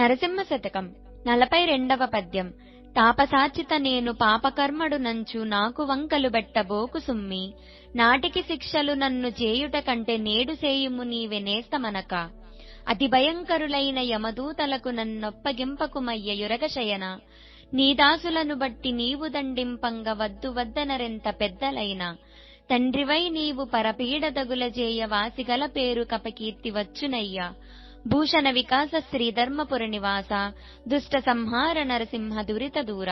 నరసింహ శతకం నలభై రెండవ పద్యం. తాపసాచిత నేను పాపకర్మడు నంచు నాకు వంకలు బెట్టబోకు సుమ్మి. నాటికి శిక్షలు నన్ను చేయుట కంటే నేడు సేయుము నీవే నేస్తమనక. అతి భయంకరులైన యమదూతలకు నన్నొప్పగింపకుమయ్య యురగశయన. నీ దాసులను బట్టి నీవు దండింపంగ వద్దు వద్దనరెంత పెద్దలైన. తండ్రివై నీవు పరపీడ తగుల చేయ వాసిగల పేరు కపకీర్తి వచ్చునయ్యా. భూషణ వికాస శ్రీ ధర్మపుర నివాస దుష్ట సంహార నరసింహ దురిత దూర.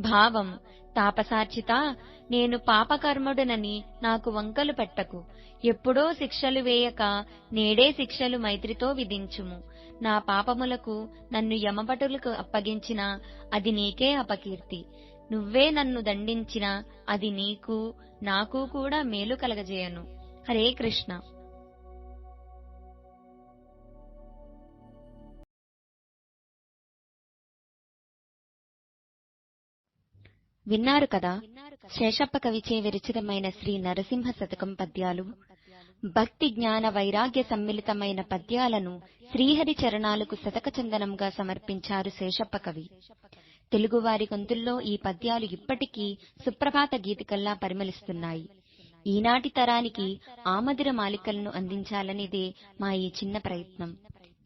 భావం తాపసార్చిత నేను పాపకర్ముడనని నాకు వంకలు పెట్టకు. ఎప్పుడో శిక్షలు వేయక నేడే శిక్షలు మైత్రితో విధించుము. నా పాపములకు నన్ను యమపటులకు అప్పగించినా అది నీకే అపకీర్తి. నువ్వే నన్ను దండించినా అది నీకు నాకు కూడా మేలు కలగజేయను. హరే కృష్ణ. విన్నారు కదా? శేషప్ప కవిచే విరచితమైన శ్రీ నరసింహ శతకం పద్యాలు. భక్తి జ్ఞాన వైరాగ్య సమ్మిళితమైన పద్యాలను శ్రీహరి చరణాలకు శతక చందనంగా సమర్పించారు శేషప్ప కవి. తెలుగువారి గొంతుల్లో ఈ పద్యాలు ఇప్పటికీ సుప్రభాత గీతికల్లా పరిమళిస్తున్నాయి. ఈనాటి తరానికి ఆమదిర మాలికలను అందించాలనేదే మా ఈ చిన్న ప్రయత్నం.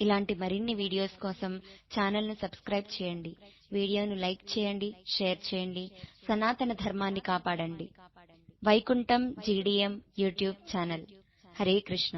ఇలాంటి మరిన్ని వీడియోస్ కోసం ఛానల్ను సబ్స్క్రైబ్ చేయండి. వీడియోను లైక్ చేయండి షేర్ చేయండి సనాతన ధర్మాన్ని కాపాడండి. Vaikuntham GDM YouTube channel. Hare Krishna.